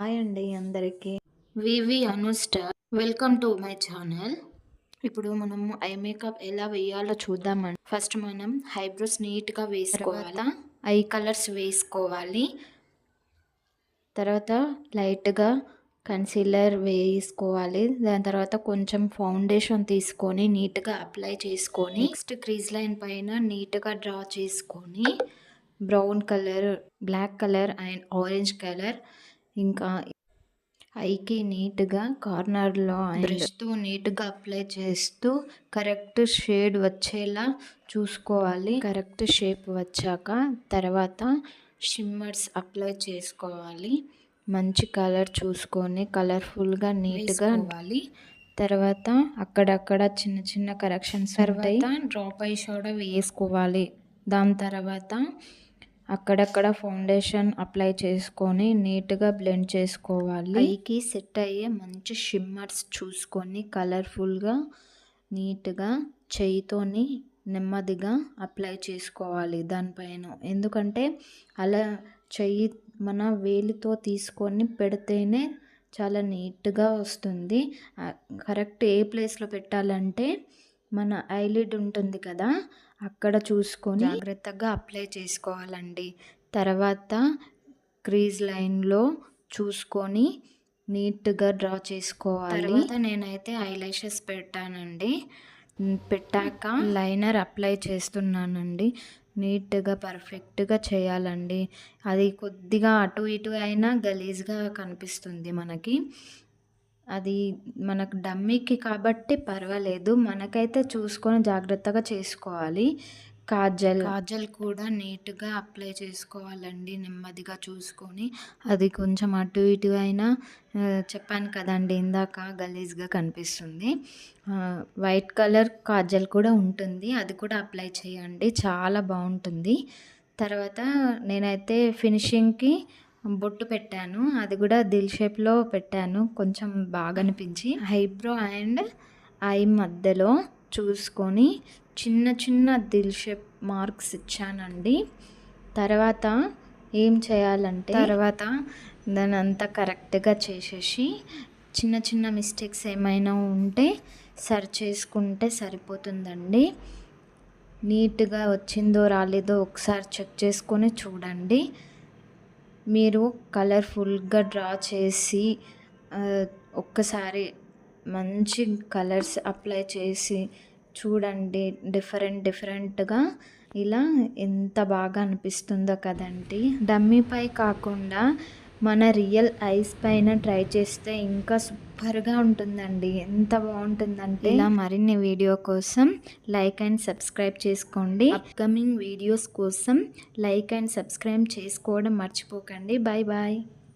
Hi అండి అందరికీ. వివి అనుస్టార్ వెల్కమ్ టు మై ఛానల్. ఇప్పుడు మనం ఐ మేకప్ ఎలా వేయాలో చూద్దామండి. ఫస్ట్ మనం ఐబ్రోస్ నీట్గా వేసుకోవాలా? ఐ కలర్స్ వేసుకోవాలి. తర్వాత లైట్గా కన్సీలర్ వేసుకోవాలి. దాని తర్వాత కొంచెం ఫౌండేషన్ తీసుకొని నీట్గా అప్లై చేసుకొని నెక్స్ట్ క్రీజ్ లైన్ పైన నీట్గా డ్రా చేసుకొని brown colour black colour and orange colour ఇంకా ఐకి నీట్గా కార్నర్లో బ్రష్తో నీట్గా అప్లై చేస్తూ కరెక్ట్ షేడ్ వచ్చేలా చూసుకోవాలి. కరెక్ట్ షేప్ వచ్చాక తర్వాత షిమ్మర్స్ అప్లై చేసుకోవాలి. మంచి కలర్ చూసుకొని కలర్ఫుల్గా నీట్గా వేసుకోవాలి. తర్వాత అక్కడక్కడ చిన్న చిన్న కరెక్షన్స్ తర్వాత డ్రాప్ ఐ షాడో వేసుకోవాలి. దాని తర్వాత అక్కడక్కడ ఫౌండేషన్ అప్లై చేసుకొని నీట్గా బ్లెండ్ చేసుకోవాలి. ఐకి సెట్ అయ్యే మంచి షిమ్మర్స్ చూసుకొని కలర్ఫుల్గా నీట్గా చేయితోని నెమ్మదిగా అప్లై చేసుకోవాలి దానిపైన. ఎందుకంటే అలా చెయ్యి మన వేలితో తీసుకొని పెడితేనే చాలా నీట్గా వస్తుంది. కరెక్ట్ ఏ ప్లేస్లో పెట్టాలంటే మన ఐలిడ్ ఉంటుంది కదా అక్కడ చూసుకొని జాగ్రత్తగా అప్లై చేసుకోవాలండి. తర్వాత క్రీజ్ లైన్లో చూసుకొని నీట్గా డ్రా చేసుకోవాలి. తర్వాత నేనైతే ఐలాషెస్ పెట్టానండి. పెట్టాక లైనర్ అప్లై చేస్తున్నానండి. నీట్గా పర్ఫెక్ట్గా చేయాలండి. అది కొద్దిగా అటు ఇటు అయినా గలీజ్గా కనిపిస్తుంది మనకి. అది మనకు డమ్మీకి కాబట్టి పర్వాలేదు. మనకైతే చూసుకొని జాగ్రత్తగా చేసుకోవాలి. కాజల్. కాజల్ కూడా నీట్గా అప్లై చేసుకోవాలండి. నెమ్మదిగా చూసుకొని. అది కొంచెం అటు ఇటు అయినా చెప్పాను కదండి ఇందాక గలీజ్గా కనిపిస్తుంది. వైట్ కలర్ కాజల్ కూడా ఉంటుంది. అది కూడా అప్లై చేయండి. చాలా బాగుంటుంది. తర్వాత నేనైతే ఫినిషింగ్కి బొట్టు పెట్టాను. అది కూడా దిల్ షేప్లో పెట్టాను. కొంచెం బాగా అనిపించి ఐబ్రో అండ్ ఐ మధ్యలో చూసుకొని చిన్న చిన్న దిల్ షేప్ మార్క్స్ ఇచ్చానండి. తర్వాత ఏం చేయాలంటే తర్వాత దాని అంతా కరెక్ట్గా చేసేసి చిన్న చిన్న మిస్టేక్స్ ఏమైనా ఉంటే సరి చేసుకుంటే సరిపోతుందండి. నీట్గా వచ్చిందో రాలేదో ఒకసారి చెక్ చేసుకొని చూడండి. మీరు కలర్ఫుల్గా డ్రా చేసి ఒక్కసారి మంచి కలర్స్ అప్లై చేసి చూడండి. డిఫరెంట్ డిఫరెంట్గా ఇలా ఎంత బాగా అనిపిస్తుందో కదండి. డమ్మీపై కాకుండా మన రియల్ ఐస్ పైన ట్రై చేస్తే ఇంకా సూపర్గా ఉంటుందండి. ఎంత బాగుంటుందంటే ఇలా మరిన్ని వీడియో కోసం లైక్ అండ్ సబ్స్క్రైబ్ చేసుకోండి. అప్కమింగ్ వీడియోస్ కోసం లైక్ అండ్ సబ్స్క్రైబ్ చేసుకోవడం మర్చిపోకండి. Bye bye